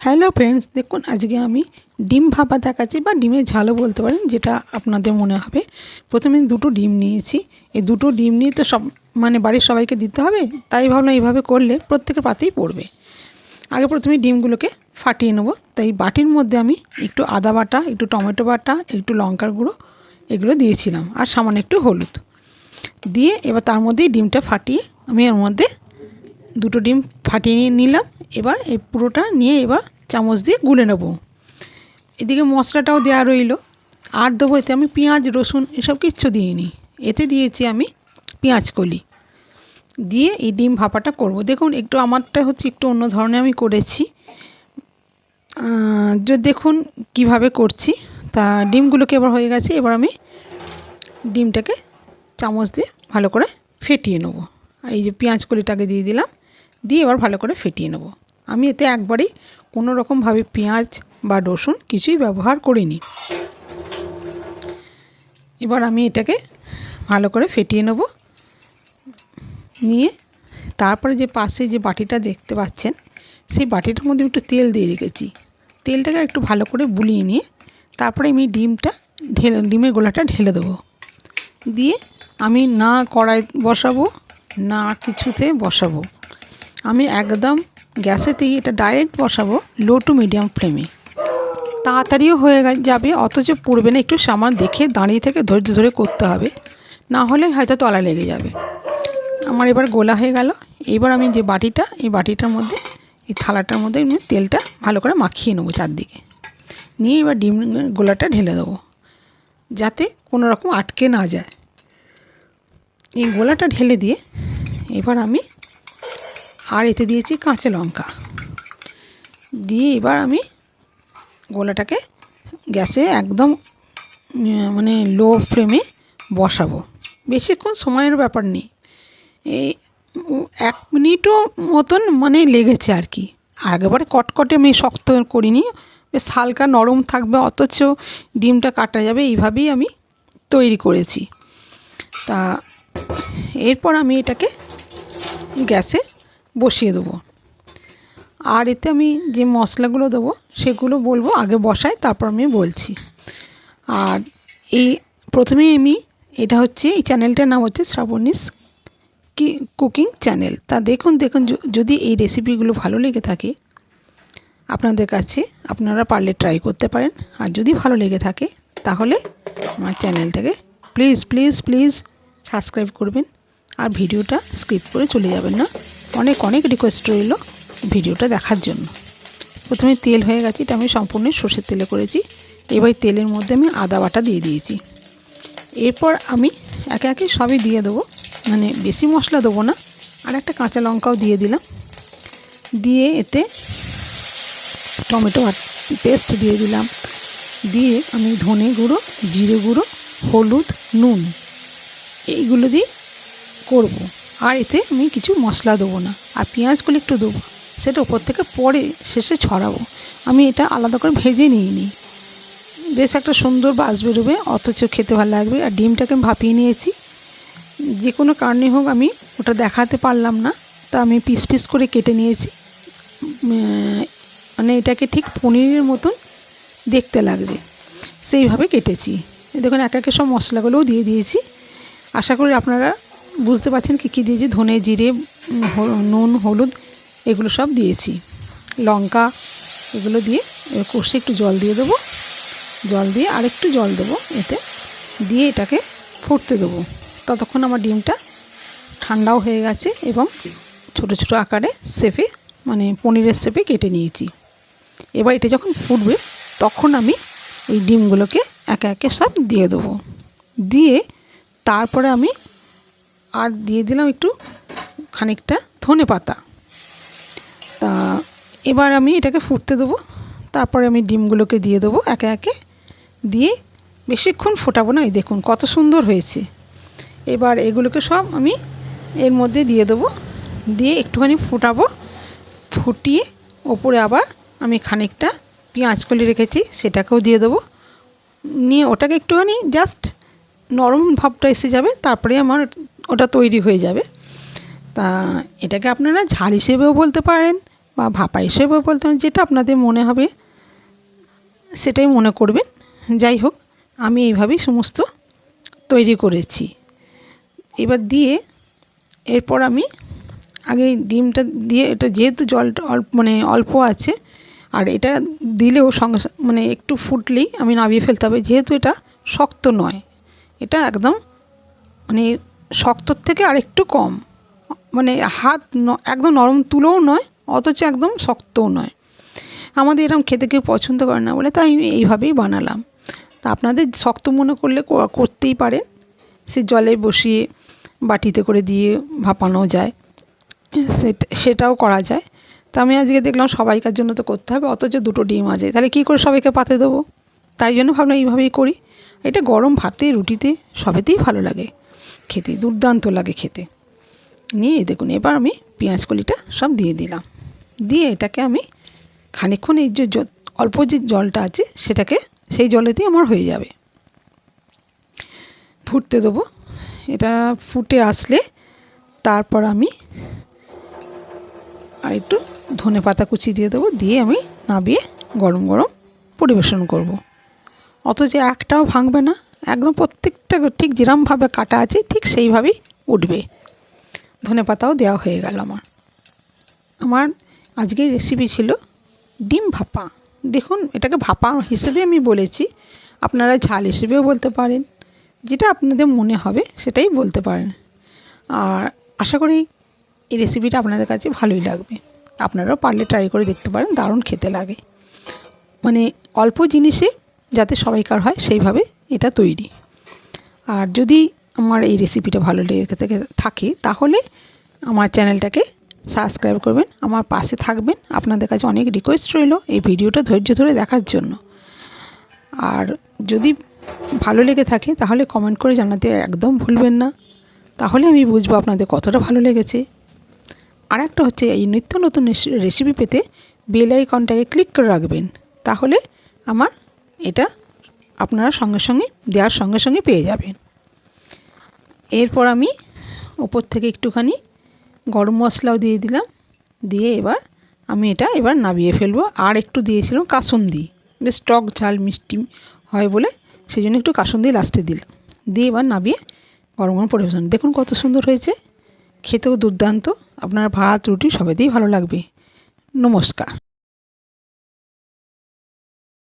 Hello friends দেখুন, আজকে আমি ডিম ভাপা দেখাচ্ছি বা ডিমের ঝালও বলতে পারেন, যেটা আপনাদের মনে হবে। প্রথমে দুটো ডিম নিয়েছি। এই দুটো ডিম নিয়ে তো সব মানে বাড়ির সবাইকে দিতে হবে, তাই ভাবলাম এইভাবে করলে প্রত্যেকের পাতেই পড়বে। আগে প্রথমে ডিমগুলোকে ফাটিয়ে নেব। তাই বাটির মধ্যে আমি একটু আদা বাটা, একটু টমেটো বাটা, একটু লঙ্কার গুঁড়ো, এগুলো দিয়েছিলাম। আর সামান্য একটু হলুদ। দিয়ে এবার তার মধ্যেই ডিমটা ফাটিয়ে আমি এর মধ্যে দুটো ডিম ফাটিয়ে নিয়ে নিলাম। এবার এই পুরোটা নিয়ে এবার চামচ দিয়ে গুলে নেব। এদিকে মশলাটাও দেওয়া রইল। আর দেবো এতে আমি পেঁয়াজ, রসুন এসব কিচ্ছু দিইনি। এতে দিয়েছি আমি পেঁয়াজ কলি। দিয়ে এই ডিম ভাপাটা করব। দেখুন, একটু আমারটা হচ্ছে একটু অন্য ধরনের আমি করেছি। যে দেখুন কীভাবে করছি। তা ডিমগুলোকে এবার হয়ে গেছে। এবার আমি ডিমটাকে চামচ দিয়ে ভালো করে ফেটিয়ে নেব। এই যে পেঁয়াজ কলিটাকে দিয়ে দিলাম। দিয়ে এবার ভালো করে ফেটিয়ে নেব। আমি এতে একবারেই কোনো রকমভাবে পেঁয়াজ বা রসুন কিছুই ব্যবহার করিনি। এবার আমি এটাকে ভালো করে ফেটিয়ে নেব। নিয়ে তারপরে যে পাশে যে বাটিটা দেখতে পাচ্ছেন, সেই বাটিটার মধ্যে একটু তেল দিয়ে রেখেছি। তেলটাকে একটু ভালো করে বুলিয়ে নিয়ে তারপরে আমি ডিমটা ঢেলে, ডিমের গোলাটা ঢেলে দেবো। দিয়ে আমি না কড়াই বসাবো, না কিছুতে বসাবো। আমি একদম গ্যাসেতেই এটা ডাইরেক্ট বসাবো লো টু মিডিয়াম ফ্লেমে তাড়াতাড়িও হয়ে যাবে, অথচ পড়বে না, একটু সামান দেখে, দাঁড়িয়ে থেকে ধৈর্য ধরে করতে হবে। না হলে হয়তো তলা লেগে যাবে। আমার এবার গোলা হয়ে গেল। এবার আমি যে বাটিটা, এই বাটিটার মধ্যে, এই থালাটার মধ্যে আমি তেলটা ভালো করে মাখিয়ে নেব চারদিকে। নিয়ে এবার ডিম গোলাটা ঢেলে দেবো, যাতে কোনো রকম আটকে না যায়। এই গোলাটা ঢেলে দিয়ে এবার আমি আর এতে দিয়েছি কাঁচা লঙ্কা। দিয়ে এবার আমি গোলাটাকে গ্যাসে একদম মানে লো ফ্লেমে বসাবো। বেশিক্ষণ সময়ের ব্যাপার নেই। এই এক মিনিটও মতন মানে লেগেছে আর কি। আগেবারে কটকটে আমি শক্ত করিনি, বেশ হালকা নরম থাকবে, অথচ ডিমটা কাটা যাবে, এইভাবেই আমি তৈরি করেছি। তা এরপর আমি এটাকে গ্যাসে বসিয়ে দেবো। আর এতে আমি যে মশলাগুলো দেবো, সেগুলো বলব, আগে বসাই তারপর আমি বলছি। আর এই প্রথমে আমি, এটা হচ্ছে, এই চ্যানেলটার নাম হচ্ছে শ্রাবণীস কি, কুকিং চ্যানেল। তা দেখুন দেখুন যদি এই রেসিপিগুলো ভালো লেগে থাকে, আপনাদের কাছে আপনারা পারলে ট্রাই করতে পারেন। আর যদি ভালো লেগে থাকে, তাহলে আমার চ্যানেলটাকে প্লিজ প্লিজ প্লিজ সাবস্ক্রাইব করবেন। আর ভিডিওটা স্কিপ করে চলে যাবেন না। অনেক অনেক রিকোয়েস্ট রইল ভিডিওটা দেখার জন্য। প্রথমে তেল হয়ে গেছে, এটা আমি সম্পূর্ণ সর্ষের তেলে করেছি। এবার তেলের মধ্যে আমি আদা বাটা দিয়ে দিয়েছি। এরপর আমি একে একে সবই দিয়ে দেবো। মানে বেশি মশলা দেবো না, আর একটা কাঁচা লঙ্কাও দিয়ে দিলাম। দিয়ে এতে টমেটো পেস্ট দিয়ে দিলাম। দিয়ে আমি ধনে গুঁড়ো, জিরে গুঁড়ো, হলুদ, নুন, এইগুলো দিয়ে করব। আর এতে আমি কিছু মশলা দেবো না আর পেঁয়াজগুলো একটু দেবো। সেটা ওপর থেকে পরে শেষে ছড়াবো। আমি এটা আলাদা করে ভেজে নিয়ে নিই। বেশ একটা সুন্দর বাস বেরোবে, অথচ খেতে ভালো লাগবে। আর ডিমটাকে আমি ভাপিয়ে নিয়েছি। যে কোনো কারণে হোক আমি ওটা দেখাতে পারলাম না। তা আমি পিস পিস করে কেটে নিয়েছি। মানে এটাকে ঠিক পনিরের মতন দেখতে লাগছে। সেইভাবে কেটেছি। দেখুন, এক একে সব মশলাগুলোও দিয়ে দিয়েছি। আশা করি আপনারা বুঝতে পারছেন কী কী দিয়েছি? ধনে জিরে নুন, হলুদ, এগুলো সব দিয়েছি। লঙ্কা, এগুলো দিয়ে কষে একটু জল দিয়ে দেবো। জল দিয়ে আরেকটু জল দেবো এতে। দিয়ে এটাকে ফুটতে দেবো। ততক্ষণ আমার ডিমটা ঠান্ডাও হয়ে গেছে এবং ছোট ছোট আকারে শেপে মানে পনিরের শেপে কেটে নিয়েছি। এবার এটা যখন ফুটবে, তখন আমি ওই ডিমগুলোকে একে একে সব দিয়ে দেবো। দিয়ে তারপরে আমি আর দিয়ে দিলাম একটু খানিকটা ধনে পাতা। তা এবার আমি এটাকে ফুটতে দেবো। তারপরে আমি ডিমগুলোকে দিয়ে দেবো একে একে। দিয়ে বেশিক্ষণ ফোটাবো না, এই দেখুন কত সুন্দর হয়েছে। এবার এগুলোকে সব আমি এর মধ্যে দিয়ে দেবো। দিয়ে একটুখানি ফুটাবো। ফুটিয়ে ওপরে আবার আমি খানিকটা পেঁয়াজ কলি রেখেছি, সেটাকেও দিয়ে দেবো। নিয়ে ওটাকে একটুখানি জাস্ট নরম ভাবটা এসে যাবে, তারপরে আমার ওটা তৈরি হয়ে যাবে। তা এটাকে আপনারা ঝাল হিসেবেও বলতে পারেন বা ভাপা হিসেবেও বলতে পারেন, যেটা আপনাদের মনে হবে সেটাই মনে করবেন। যাই হোক, আমি এইভাবেই সমস্ত তৈরি করেছি। এবার দিয়ে এরপর আমি আগে ডিমটা দিয়ে এটা যেহেতু জলটা অল্প মানে অল্প আছে, আর এটা দিলেও সঙ্গে মানে একটু ফুটলেই আমি নামিয়ে ফেলতে হবে, যেহেতু এটা শক্ত নয়। এটা একদম মানে শক্তর থেকে আর একটু কম। মানে হাত একদম নরম তুলোও নয়, অথচ একদম শক্তও নয়। আমাদের এরকম খেতে কেউ পছন্দ করে না বলে তাই আমি এইভাবেই বানালাম। তা আপনাদের শক্ত মনে করলে করতেই পারেন। সে জলে বসিয়ে বাটিতে করে দিয়ে ভাপানো যায়। সেটা, সেটাও করা যায়। তা আমি আজকে দেখলাম সবাইকার জন্য তো করতে হবে, অথচ দুটো ডিম আছে। তাহলে কী করে সবাইকে পাতে দেবো? তাই জন্য ভাবলাম এইভাবেই করি। এটা গরম ভাতে, রুটিতে সবেতেই ভালো লাগে। খেতে, দুর্দান্ত লাগে খেতে। নিয়ে দেখুন, এবার আমি পেঁয়াজ কলিটা সব দিয়ে দিলাম। দিয়ে এটাকে আমি খানিকক্ষণ এই যে অল্প যে জলটা আছে, সেটাকে সেই জলেতেই আমার হয়ে যাবে। ফুটতে দেবো। এটা ফুটে আসলে তারপর আমি আর একটু ধনে পাতা কুচি দিয়ে দেবো। দিয়ে আমি নাবিয়ে গরম গরম পরিবেশন করব। অথচ একটাও ভাঙবে না। একদম প্রত্যেকটা ঠিক যেরমভাবে কাটা আছে, ঠিক সেইভাবেই উঠবে। ধনে পাতাও দেওয়া হয়ে গেল আমার। আমার আজকের রেসিপি ছিল ডিম ভাপা। দেখুন, এটাকে ভাপা হিসেবে আমি বলেছি। আপনারা ঝাল হিসেবেও বলতে পারেন। যেটা আপনাদের মনে হবে সেটাই বলতে পারেন। আর আশা করি এই রেসিপিটা আপনাদের কাছে ভালোই লাগবে। আপনারাও পারলে ট্রাই করে দেখতে পারেন, দারুণ খেতে লাগে। মানে অল্প জিনিসে যাতে সবাইকার হয়, সেইভাবে এটা তৈরি। আর যদি আমার এই রেসিপিটা ভালো লেগে থেকে, থাকে, তাহলে আমার চ্যানেলটাকে সাবস্ক্রাইব করবেন, আমার পাশে থাকবেন। আপনাদের কাছে অনেক রিকোয়েস্ট রইল এই ভিডিওটা ধৈর্য ধরে দেখার জন্য। আর যদি ভালো লেগে থাকে, তাহলে কমেন্ট করে জানাতে একদম ভুলবেন না। তাহলে আমি বুঝব আপনাদের কতটা ভালো লেগেছে। আর একটা হচ্ছে, এই নিত্য নতুন রেসিপি পেতে বেল আইকনটাকে ক্লিক করে রাখবেন। তাহলে আমার এটা আপনারা সঙ্গে সঙ্গে, দেওয়ার সঙ্গে সঙ্গে পেয়ে যাবেন। এরপর আমি ওপর থেকে একটুখানি গরম মশলাও দিয়ে দিলাম। দিয়ে এবার আমি এটা এবার নাবিয়ে ফেলব। আর একটু দিয়েছিলাম কাসুন্দি। বেশ টক ঝাল মিষ্টি হয় বলে সেই জন্য একটু কাসুন্দি লাস্টে দিলাম। দিয়ে এবার নাবিয়ে গরম গরম পরিবেশন দেখুন কত সুন্দর হয়েছে। খেতেও দুর্দান্ত। আপনার ভাত, রুটি সবেতেই ভালো লাগবে। নমস্কার।